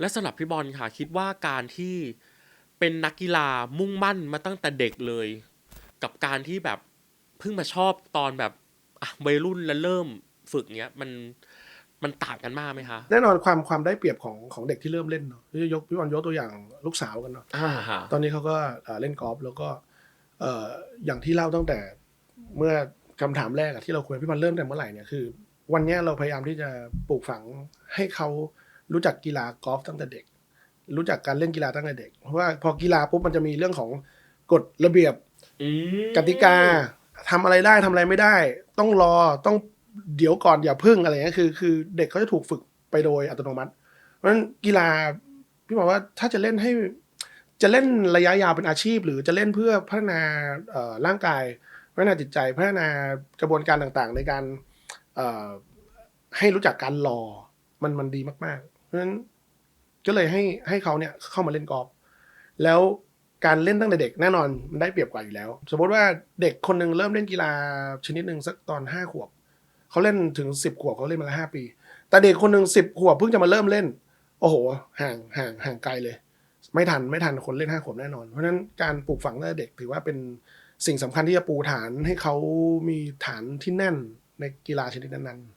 และสำหรับพี่บอลค่ะ คิดว่าการที่เป็นนักกีฬามุ่งมั่นมาตั้งแต่เด็กเลย กับการที่แบบเพิ่งมาชอบตอนแบบอะวัยรุ่นแล้วเริ่มฝึกเนี้ยมันมันต่างกันมากไหมคะแน่นอนความความได้เปรียบของของเด็กที่เริ่มเล่นเนาะยกพี่บอลยกตัวอย่างลูกสาวกันเนาะอ่าฮะตอนนี้เขาก็เอ่อเล่นกอล์ฟแล้วก็เอ่ออย่างที่เล่าตั้งแต่เมื่อคำถามแรกอะที่เราคุยพี่บอลเริ่มแต่เมื่อไหร่เนี่ยคือ วันเนี้ยเราพยายามที่จะปลูกฝังให้เขา รู้จักกีฬากอล์ฟตั้งแต่เด็ก รู้จักการเล่นกีฬาตั้งแต่เด็ก เพราะว่าพอกีฬาปุ๊บมันจะมีเรื่องของกฎระเบียบอืมกติกาทำอะไรได้ทำอะไรไม่ได้ ต้องรอต้องเดี๋ยวก่อนอย่าพึ่งอะไรเงี้ยคือ คือเด็กเขาจะถูกฝึกไปโดยอัตโนมัติ เพราะฉะนั้นกีฬาพี่บอกว่าถ้าจะเล่นให้จะเล่นระยะยาวเป็นอาชีพ หรือจะเล่นเพื่อพัฒนาเอ่อร่างกายพัฒนาจิตใจพัฒนากระบวนการต่างๆ ในการเอ่อให้รู้จักการรอมันมันดีมาก ๆ เพราะฉะนั้นก็เลยให้ให้เขาเนี่ยเข้ามาเล่นกอล์ฟแล้วการเล่นตั้งแต่เด็กแน่นอนมันได้เปรียบกว่าอยู่แล้ว สมมติว่าเด็กคนหนึ่งเริ่มเล่นกีฬาชนิดหนึ่งสักตอนห้าขวบเขาเล่นถึงสิบขวบเขาเล่นมาแล้วห้าปี แต่เด็กคนหนึ่งสิบขวบเพิ่งจะมาเริ่มเล่น โอ้โห ห่างห่างห่างไกลเลย ไม่ทันไม่ทันคนเล่นห้าขวบแน่นอน เพราะฉะนั้นการปลูกฝังตั้งแต่เด็กถือว่าเป็นสิ่งสำคัญที่จะปูฐานให้เขามีฐานที่แน่นในกีฬาชนิดนั้น